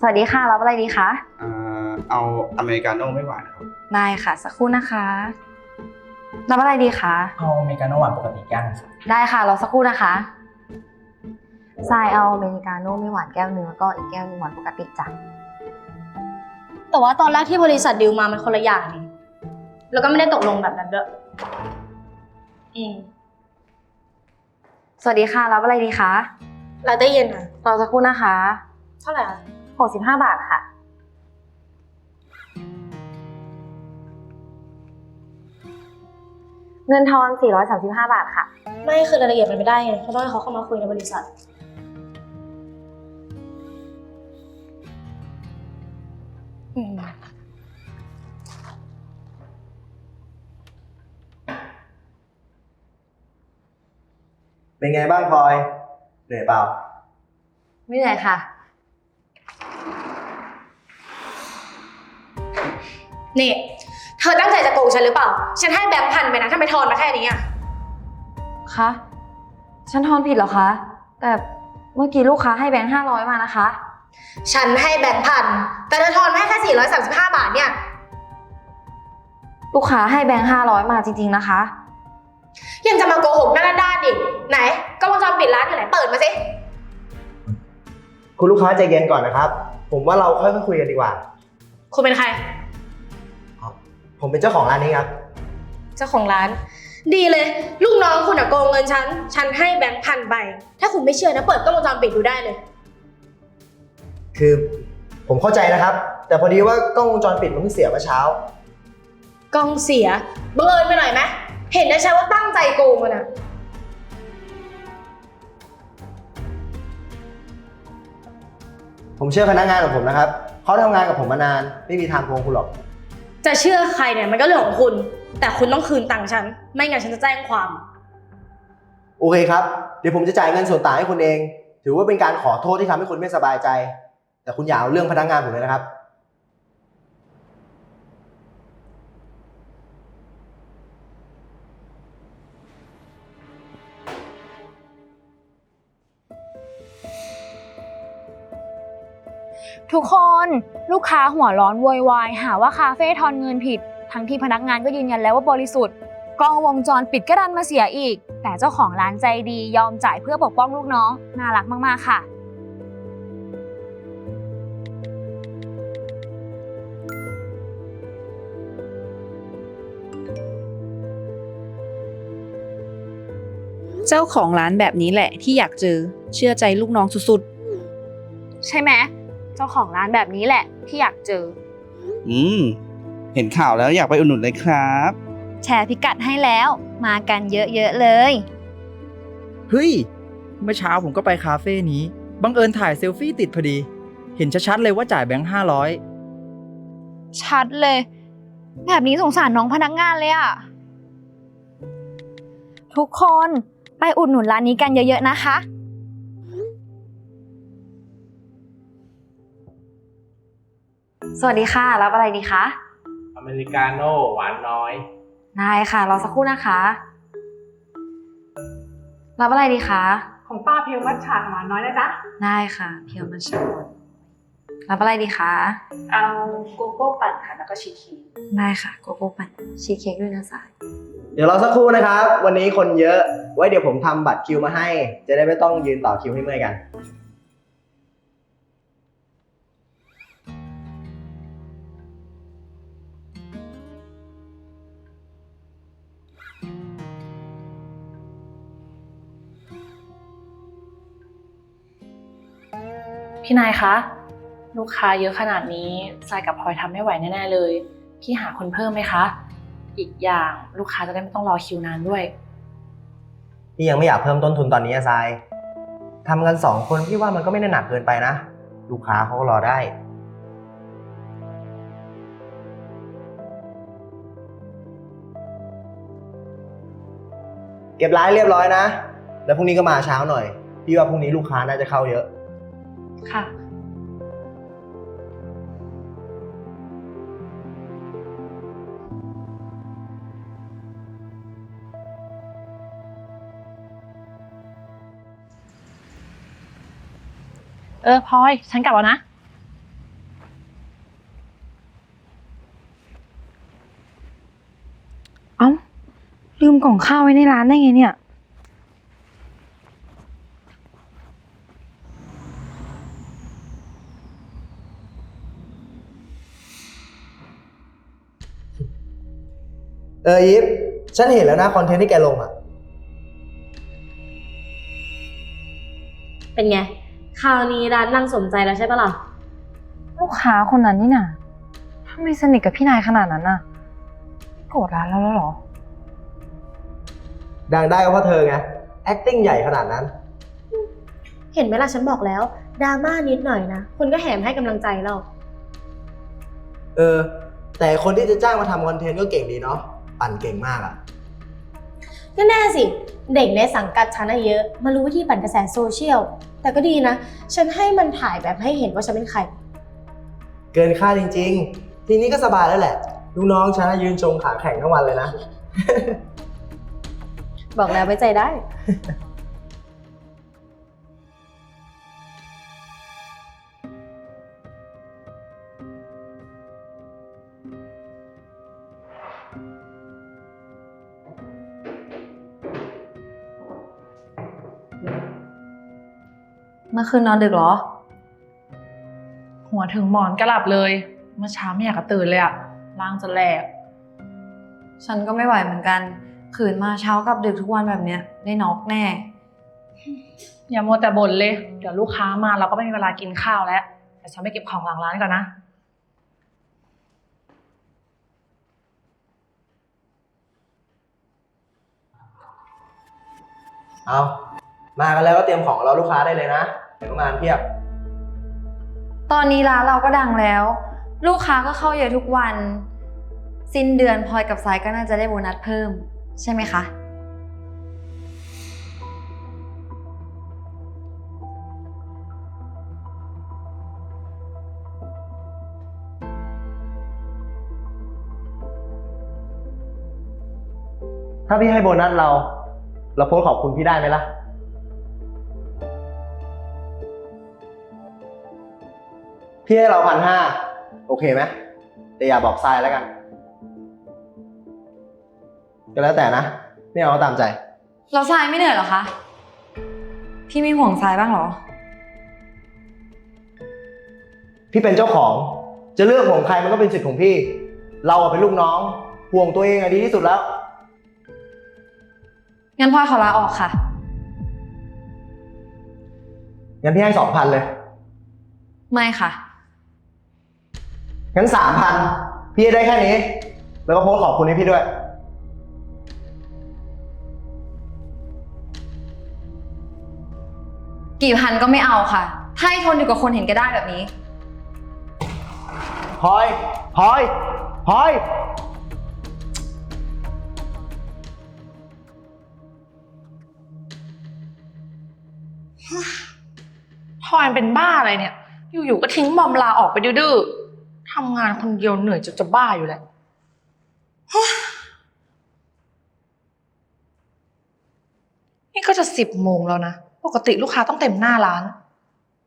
สวัสดีค่ะรับอะไรดีคะอ่าเอาอเมริกาโน่ไม่หวานครับ ได้ค่ะ สักครู่นะคะรับอะไรดีคะเอาอเมริกาโน่หวานปกติแก้วหนึงครับได้ค่ะรอสักครู่นะคะทรายเอาอเมริกาโน่ไม่หวานแก้วหนึงแล้วก็อีกแก้วหนึงหวานปกติจ้ะแต่ว่าตอนแรกที่บริษัทดิวมามันคนละอย่างนี่แล้วก็ไม่ได้ตกลงแบบนั้นด้วยอืมสวัสดีค่ะรับอะไรดีคะลาเต้เย็นอะรอสักครู่นะคะ เท่าไหร่อะ 65 บาทค่ะ เงินทอน 435 บาทค่ะ ไม่คือรายละเอียดมันไม่ได้ไงเขาต้องให้เขาเข้ามาคุยในบริษัท อืม เป็นไงบ้างพลอยเหนื่อยเปล่า ไม่เหนื่อยค่ะ นี่ เธอตั้งใจจะโกงฉันหรือเปล่า ฉันให้แบงค์พันไปนะถ้าไม่ทอนมาแค่นี้อะคะ ฉันทอนผิดเหรอคะ แต่เมื่อกี้ลูกค้าให้แบงค์ห้าร้อยมานะคะ ฉันให้แบงค์พัน แต่เธอทอนมาให้แค่สี่ร้อยสามสิบห้าบาทเนี่ย ลูกค้าให้แบงค์ห้าร้อยมาจริง ๆนะคะ ยังจะมาโกหกหน้าด้านๆอีก ไหนกล้องวงจรปิดร้านอยู่ไหน เปิดมาสิ คุณลูกค้าใจเย็นก่อนนะครับ ผมว่าเราค่อยๆคุยกันดีกว่า คุณเป็นใคร ผมเป็นเจ้าของร้านนี้ครับ เจ้าของร้าน ดีเลย ลูกน้องคุณอะโกงเงินฉัน ฉันให้แบงค์พันใบ ถ้าคุณไม่เชื่อนะ เปิดกล้องวงจรปิดดูได้เลย คือผมเข้าใจนะครับ แต่พอดีว่ากล้องวงจรปิดมันเพิ่งเสียเมื่อเช้า กล้องเสียบังเอิญไปหน่อยไหมเห็นได้ใช่ว่าตั้งใจโกงมันอะผมเชื่อพนักงานของผมนะครับเขาทำงานกับผมมานาน ไม่มีทางโกงคุณหรอก จะเชื่อใครเนี่ยมันก็เรื่องของคุณ แต่คุณต้องคืนตังค์ฉัน ไม่งั้นฉันจะแจ้งความ โอเคครับ เดี๋ยวผมจะจ่ายเงินส่วนต่างให้คุณเอง ถือว่าเป็นการขอโทษที่ทำให้คุณไม่สบายใจ แต่คุณอย่าเอาเรื่องพนักงานผมเลยนะครับ ทุกคนลูกค้าหัวร้อนโวยวายหาว่าคาเฟ่ทอนเงินผิด ทั้งที่พนักงานก็ยืนยันแล้วว่าบริสุทธิ์กล้องวงจรปิดก็ดันมาเสียอีก แต่เจ้าของร้านใจดียอมจ่ายเพื่อปกป้องลูกน้อง น่ารักมาก ๆ ค่ะ เจ้าของร้านแบบนี้แหละที่อยากเจอเชื่อใจลูกน้องสุดใช่ไหม เจ้าของร้านแบบนี้แหละที่อยากเจอ อืม เห็นข่าวแล้วอยากไปอุดหนุนเลยครับ แชร์พิกัดให้แล้ว มากันเยอะๆเลย เฮ้ย เมื่อเช้าผมก็ไปคาเฟ่นี้ บังเอิญถ่ายเซลฟี่ติดพอดี เห็นชัดๆเลยว่าจ่ายแบงค์ห้าร้อยชัดเลย แบบนี้สงสารน้องพนักงานเลยอะทุกคนไปอุดหนุนร้านนี้กันเยอะๆนะคะ สวัสดีค่ะ รับอะไรดีคะ อเมริกาโน่หวานน้อย ได้ค่ะ รอสักครู่นะคะ รับอะไรดีคะ ของป้าเพียวมัทฉะหวานน้อยนะจ๊ะ ได้ค่ะ เพียวมาชอนรับอะไรดีคะ เอาโกโก้ปั่นค่ะแล้วก็ชีสเค้กได้ค่ะ โกโก้ปั่นชีสเค้กด้วยนะสาย เดี๋ยวรอสักครู่นะครับ วันนี้คนเยอะ ไว้เดี๋ยวผมทำบัตรคิวมาให้ จะได้ไม่ต้องยืนต่อคิวให้เมื่อยกัน พี่นายคะ ลูกค้าเยอะขนาดนี้ทรายกับพลอยทำไม่ไหวแน่ๆเลย พี่หาคนเพิ่มไหมคะ อีกอย่างลูกค้าจะได้ไม่ต้องรอคิวนานด้วย พี่ยังไม่อยากเพิ่มต้นทุนตอนนี้อะทรายทำกันสองคนพี่ว่ามันก็ไม่ได้หนักเกินไปนะ ลูกค้าเขาก็รอได้ เก็บร้านเรียบร้อยนะ แล้วพรุ่งนี้ก็มาเช้าหน่อย พี่ว่าพรุ่งนี้ลูกค้าน่าจะเข้าเยอะ ค่ะ เออพลอย ฉันกลับแล้วนะ เอ้า ลืมกล่องข้าวไว้ในร้านได้ไงเนี่ย เอออีฟฉันเห็นแล้วนะคอนเทนต์ที่แกลงอะ เป็นไง คราวนี้ร้านนั่งสมใจแล้วใช่ปะล่ะ ลูกค้าคนนั้นนี่น่ะทำไมสนิทกับพี่นายขนาดนั้นน่ะ โกรธร้านแล้วเหรอ ดังได้ก็เพราะเธอไง acting ใหญ่ขนาดนั้น เห็นไหมล่ะฉันบอกแล้วดราม่านิดหน่อยนะ คนก็แหมให้กำลังใจเรา เออ แต่คนที่จะจ้างมาทำคอนเทนต์ก็เก่งดีเนาะ ปั่นเก่งมากอะก็แน่สิ เด็กในสังกัดฉันอะเยอะ มารู้วิธีปั่นกระแสโซเชียล แต่ก็ดีนะ ฉันให้มันถ่ายแบบให้เห็นว่าฉันเป็นใคร เกินคาดจริง ๆ ทีนี้ก็สบายแล้วแหละ ลูกน้องฉันน่ะยืนชงขาแข็งทั้งวันเลยนะ บอกแล้วไว้ใจได้ เมื่อคืนนอนดึกเหรอ หัวถึงหมอนก็หลับเลย เมื่อเช้าไม่อยากจะตื่นเลยอะร่างจะแหลก ฉันก็ไม่ไหวเหมือนกัน ขืนมาเช้ากับดึกทุกวันแบบเนี้ยได้น็อกแน่ อย่ามัวแต่บ่นเลย เดี๋ยวลูกค้ามาเราก็ไม่มีเวลากินข้าวแล้วแต่ฉันไปเก็บของหลังร้านก่อนนะ เอา มากันแล้วก็เตรียมของรอลูกค้าได้เลยนะ เดี๋ยวก็มาเพียบ ตอนนี้ร้านเราก็ดังแล้ว ลูกค้าก็เข้าเยอะทุกวัน สิ้นเดือนพลอยกับสายก็น่าจะได้โบนัสเพิ่ม ใช่ไหมคะ ถ้าพี่ให้โบนัสเรา เราโพสต์ขอบคุณพี่ได้ไหมล่ะ พี่ให้เราพันห้าโอเคไหมแต่อย่าบอกทรายแล้วกัน ก็แล้วแต่นะ ไม่เอาก็ตามใจ เราทรายไม่เหนื่อยเหรอคะ พี่ไม่ห่วงทรายบ้างเหรอ พี่เป็นเจ้าของ จะเลือกห่วงใครมันก็เป็นสิทธิ์ของพี่ เราอะเป็นลูกน้อง ห่วงตัวเองอะดีที่สุดแล้ว งั้นพลอยขอลาออกค่ะ งั้นพี่ให้สองพันเลย ไม่ค่ะ งั้นสามพันพี่ให้ได้แค่นี้ แล้วก็โพสต์ขอบคุณให้พี่ด้วย กี่พันก็ไม่เอาค่ะถ้าให้ทนอยู่กับคนเห็นแกได้แบบนี้ พลอย พลอย พลอยพลอยเป็นบ้าอะไรเนี่ย อยู่ๆก็ทิ้งบอมลาออกไปดื้อๆ ทำงานคนเดียวเหนื่อยจนจะบ้าอยู่แล้ว นี่ก็จะสิบโมงแล้วนะ ปกติลูกค้าต้องเต็มหน้าร้าน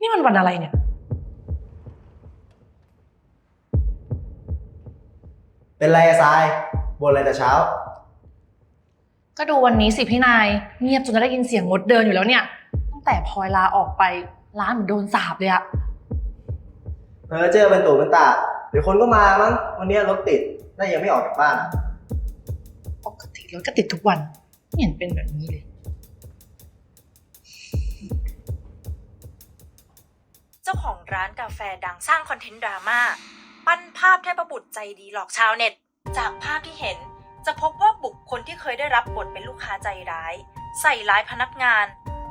นี่มันวันอะไรเนี่ย เป็นไรอะทรายบนอะไรแต่เช้า ก็ดูวันนี้สิพี่นาย เงียบจนจะได้ยินเสียงมดเดินอยู่แล้วเนี่ย ตั้งแต่พลอยลาออกไปร้านเหมือนโดนสาบเลยอะเออเจอเป็นตู่เป็นตา เดี๋ยวคนก็มามั้งวันนี้รถติดน่ายังไม่ออกจากบ้านอะปกติรถก็ติดทุกวันไม่เห็นเป็นแบบนี้เลย เจ้าของร้านกาแฟดังสร้างคอนเทนต์ดราม่าปั้นภาพเทพบุตรใจดีหลอกชาวเน็ต จากภาพที่เห็นจะพบว่าบุคคลที่เคยได้รับบทเป็นลูกค้าใจร้าย ใส่ร้ายพนักงาน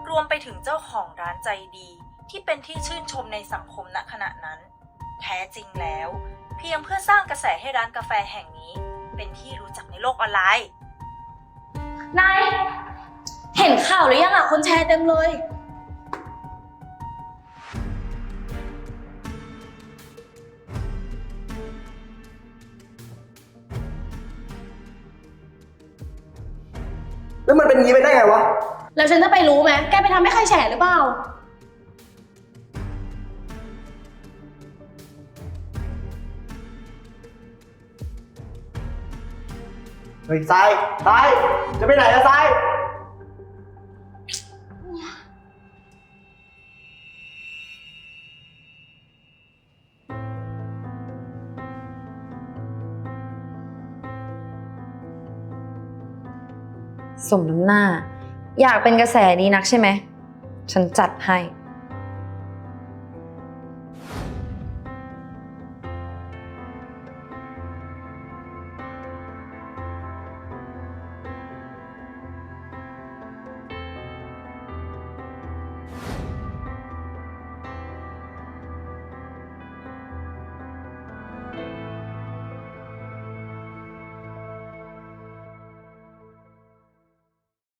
รวมไปถึงเจ้าของร้านใจดี ที่เป็นที่ชื่นชมในสังคมณขณะนั้น แท้จริงแล้ว เพียงเพื่อสร้างกระแสให้ร้านกาแฟแห่งนี้ เป็นที่รู้จักในโลกออนไลน์ นายเห็นข่าวหรือยังอะคนแชร์เต็มเลย แล้วมันเป็นอย่างนี้ไปได้ไงวะ แล้วฉันจะไปรู้ไหมแกไปทำให้ใครแฉหรือเปล่า ฮ้ยทรายทราย จะไปไหนอะทราย สมน้ำหน้า อยากเป็นกระแสนี้นักใช่ไหม ฉันจัดให้